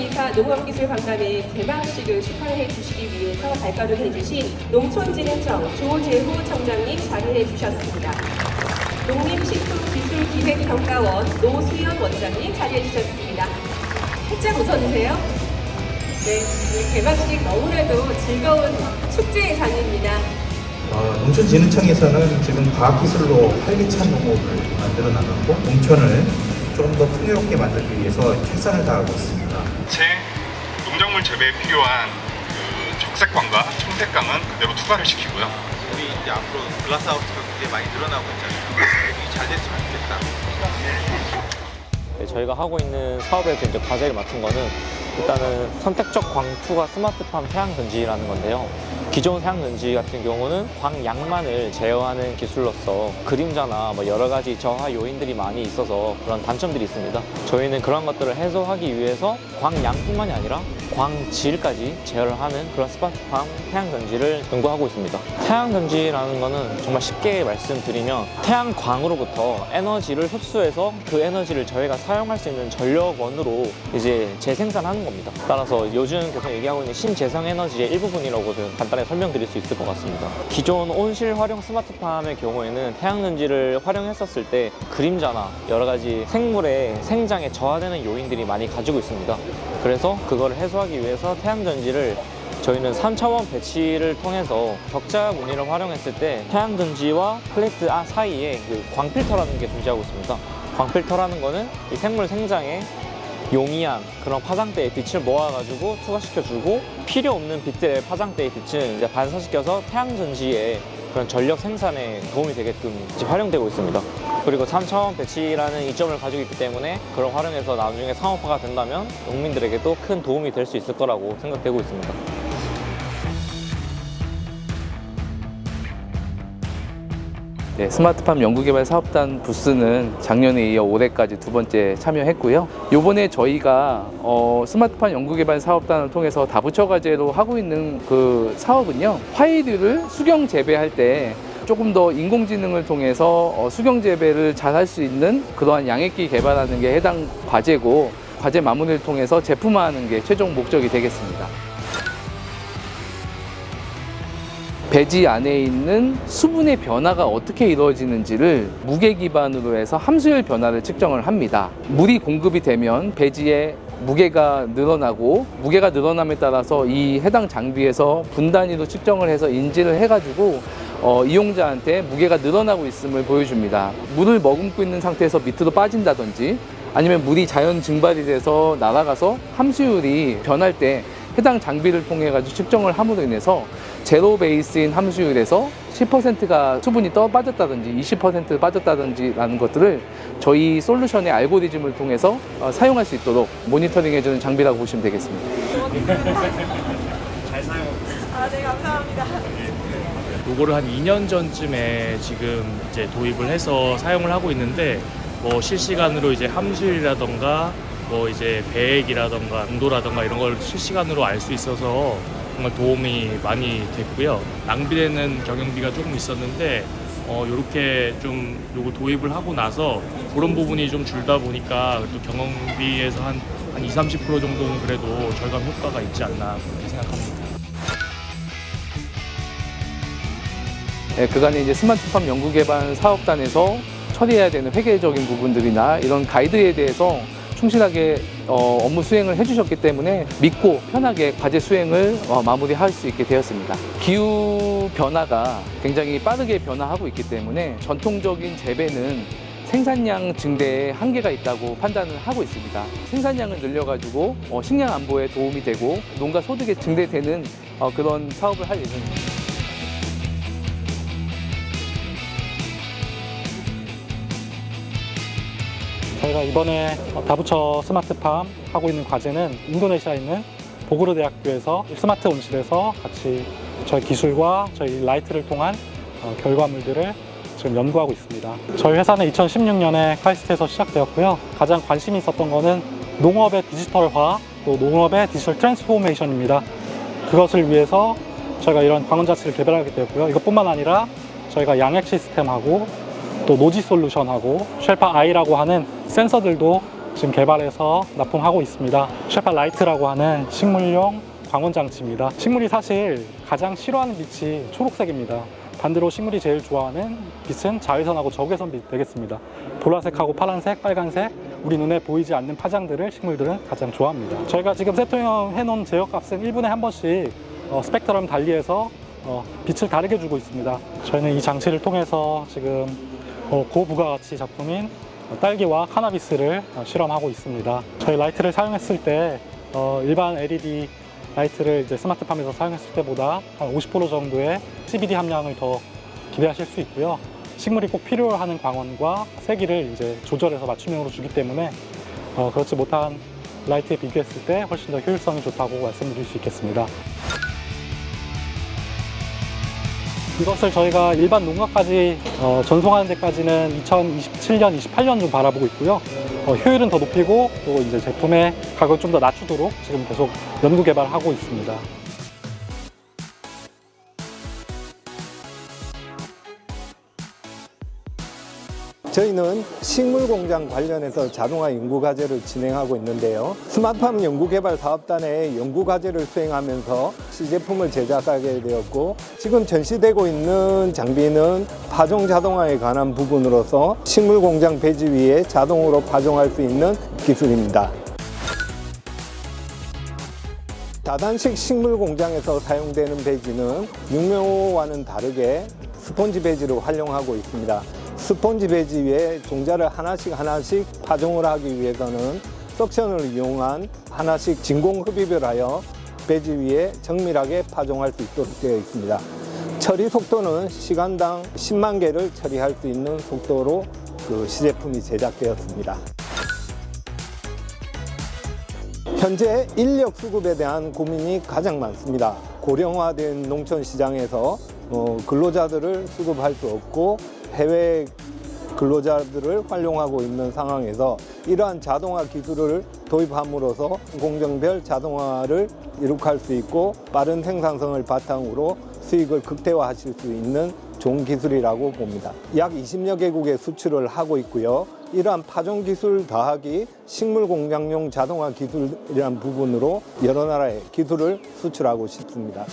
2024 농업기술박람회 개막식을 축하해 주시기 위해서 발걸음 해주신 농촌진흥청 조재후 청장님 자리해 주셨습니다. 농림식품기술기획평가원 노수연 원장님 자리해 주셨습니다. 살짝 웃어주세요. 네, 이 개막식 너무나도 즐거운 축제의 장입니다. 어, 농촌진흥청에서는 지금 과학기술로 활기찬 농업을 만들어 나가고 농촌을 좀 더 풍요롭게 만들기 위해서 최선을 다하고 있습니다. 제 농작물 재배에 필요한 그 적색광과 청색광은 그대로 투과를 시키고요. 우리 이제 앞으로 글라스하우스가 굉장히 많이 늘어나고 있잖아요. 이잘 됐으면 좋겠다. 네, 저희가 하고 있는 사업에서 이제 과제를 맡은 거는 일단은 선택적 광투가 스마트팜 태양전지라는 건데요. 기존 태양전지 같은 경우는 광양만을 제어하는 기술로서 그림자나 뭐 여러 가지 저하 요인들이 많이 있어서 그런 단점들이 있습니다. 저희는 그런 것들을 해소하기 위해서 광양뿐만이 아니라 광질까지 제어를 하는 그런 스마트팜 태양전지를 연구하고 있습니다. 태양전지라는 거는 정말 쉽게 말씀드리면 태양광으로부터 에너지를 흡수해서 그 에너지를 저희가 사용할 수 있는 전력원으로 이제 재생산하는 겁니다. 따라서 요즘 계속 얘기하고 있는 신재생 에너지의 일부분이라고도 간단히 설명드릴 수 있을 것 같습니다. 기존 온실 활용 스마트팜의 경우에는 태양전지를 활용했었을 때 그림자나 여러 가지 생물의 생장에 저하되는 요인들이 많이 가지고 있습니다. 그래서 그걸 해소하기 위해서 태양전지를 저희는 3차원 배치를 통해서 격자 무늬를 활용했을 때 태양전지와 플레이트 아- 사이에 그 광필터라는 게 존재하고 있습니다. 광필터라는 거는 이 생물 생장에 용이한 그런 파장대의 빛을 모아가지고 투과시켜주고 필요 없는 빛들의 파장대의 빛을 이제 반사시켜서 태양 전지의 그런 전력 생산에 도움이 되게끔 활용되고 있습니다. 그리고 3차원 배치라는 이점을 가지고 있기 때문에 그걸 활용해서 나중에 상업화가 된다면 농민들에게도 큰 도움이 될 수 있을 거라고 생각되고 있습니다. 네, 스마트팜 연구개발 사업단 부스는 작년에 이어 올해까지 두 번째 참여했고요. 요번에 저희가 어, 스마트팜 연구개발 사업단을 통해서 다부처 과제로 하고 있는 그 사업은요. 화이류를 수경 재배할 때 조금 더 인공지능을 통해서 어, 수경 재배를 잘 할 수 있는 그러한 양액기 개발하는 게 해당 과제고 과제 마무리를 통해서 제품화하는 게 최종 목적이 되겠습니다. 배지 안에 있는 수분의 변화가 어떻게 이루어지는지를 무게 기반으로 해서 함수율 변화를 측정을 합니다. 물이 공급이 되면 배지의 무게가 늘어나고 무게가 늘어남에 따라서 이 해당 장비에서 분단위로 측정을 해서 인지를 해가지고 어, 이용자한테 무게가 늘어나고 있음을 보여줍니다. 물을 머금고 있는 상태에서 밑으로 빠진다든지 아니면 물이 자연 증발이 돼서 날아가서 함수율이 변할 때 해당 장비를 통해 가지고 측정을 함으로 인해서 제로 베이스인 함수율에서 10%가 수분이 떠 빠졌다든지 20% 빠졌다든지 라는 것들을 저희 솔루션의 알고리즘을 통해서 어, 사용할 수 있도록 모니터링 해주는 장비라고 보시면 되겠습니다. 요거를 한 2년 전쯤에 지금 이제 도입을 해서 사용을 하고 있는데 뭐 실시간으로 이제 함수율이라던가 뭐 이제 배액이라던가 강도라던가 이런 걸 실시간으로 알 수 있어서 정말 도움이 많이 됐고요. 낭비되는 경영비가 조금 있었는데 어 요렇게 좀 요거 도입을 하고 나서 그런 부분이 좀 줄다 보니까 또 경영비에서 한, 한 20, 30% 정도는 그래도 절감 효과가 있지 않나 그렇게 생각합니다. 예, 그간에 이제 스마트팜 연구개발 사업단에서 처리해야 되는 회계적인 부분들이나 이런 가이드에 대해서 충실하게 어, 업무 수행을 해주셨기 때문에 믿고 편하게 과제 수행을 어, 마무리할 수 있게 되었습니다. 기후 변화가 굉장히 빠르게 변화하고 있기 때문에 전통적인 재배는 생산량 증대에 한계가 있다고 판단을 하고 있습니다. 생산량을 늘려가지고 어, 식량 안보에 도움이 되고 농가 소득이 증대되는 어, 그런 사업을 할 예정입니다. 저희가 이번에 다부처 스마트팜 하고 있는 과제는 인도네시아에 있는 보그르 대학교에서 스마트 온실에서 같이 저희 기술과 저희 라이트를 통한 어, 결과물들을 지금 연구하고 있습니다. 저희 회사는 2016년에 카이스트에서 시작되었고요. 가장 관심이 있었던 거는 농업의 디지털화, 또 농업의 디지털 트랜스포메이션입니다. 그것을 위해서 저희가 이런 광원 자치를 개발하게 되었고요. 이것뿐만 아니라 저희가 양액 시스템하고 또 노지 솔루션하고 쉘파 아이라고 하는 센서들도 지금 개발해서 납품하고 있습니다. 셰파 라이트라고 하는 식물용 광원 장치입니다. 식물이 사실 가장 싫어하는 빛이 초록색입니다. 반대로 식물이 제일 좋아하는 빛은 자외선하고 적외선 빛 되겠습니다. 보라색하고 파란색, 빨간색, 우리 눈에 보이지 않는 파장들을 식물들은 가장 좋아합니다. 저희가 지금 세팅해 놓은 제어값은 1분에 한 번씩 어, 스펙트럼 달리해서 어, 빛을 다르게 주고 있습니다. 저희는 이 장치를 통해서 지금 어, 고부가가치 작품인 어, 딸기와 카나비스를 어, 실험하고 있습니다. 저희 라이트를 사용했을 때 어, 일반 LED 라이트를 이제 스마트팜에서 사용했을 때보다 한 50% 정도의 CBD 함량을 더 기대하실 수 있고요. 식물이 꼭 필요하는 광원과 세기를 이제 조절해서 맞춤형으로 주기 때문에 어, 그렇지 못한 라이트에 비교했을 때 훨씬 더 효율성이 좋다고 말씀드릴 수 있겠습니다. 이것을 저희가 일반 농가까지 어, 전송하는 데까지는 2027년, 28년 좀 바라보고 있고요. 어, 효율은 더 높이고 또 이제 제품의 가격을 좀 더 낮추도록 지금 계속 연구 개발하고 있습니다. 저희는 식물 공장 관련해서 자동화 연구 과제를 진행하고 있는데요. 스마트팜 연구개발 사업단의 연구 과제를 수행하면서 시제품을 제작하게 되었고 지금 전시되고 있는 장비는 파종 자동화에 관한 부분으로서 식물 공장 배지 위에 자동으로 파종할 수 있는 기술입니다. 다단식 식물 공장에서 사용되는 배지는 육명호와는 다르게 스폰지 배지를 활용하고 있습니다. 스폰지 배지 위에 종자를 하나씩 하나씩 파종을 하기 위해서는 석션을 이용한 하나씩 진공 흡입을 하여 배지 위에 정밀하게 파종할 수 있도록 되어 있습니다. 처리 속도는 시간당 10만 개를 처리할 수 있는 속도로 그 시제품이 제작되었습니다. 현재 인력 수급에 대한 고민이 가장 많습니다. 고령화된 농촌 시장에서 어, 근로자들을 수급할 수 없고 해외 근로자들을 활용하고 있는 상황에서 이러한 자동화 기술을 도입함으로써 공정별 자동화를 이룩할 수 있고 빠른 생산성을 바탕으로 수익을 극대화하실 수 있는 좋은 기술이라고 봅니다. 약 20여 개국에 수출을 하고 있고요. 이러한 파종 기술 더하기 식물 공장용 자동화 기술이라는 부분으로 여러 나라에 기술을 수출하고 싶습니다.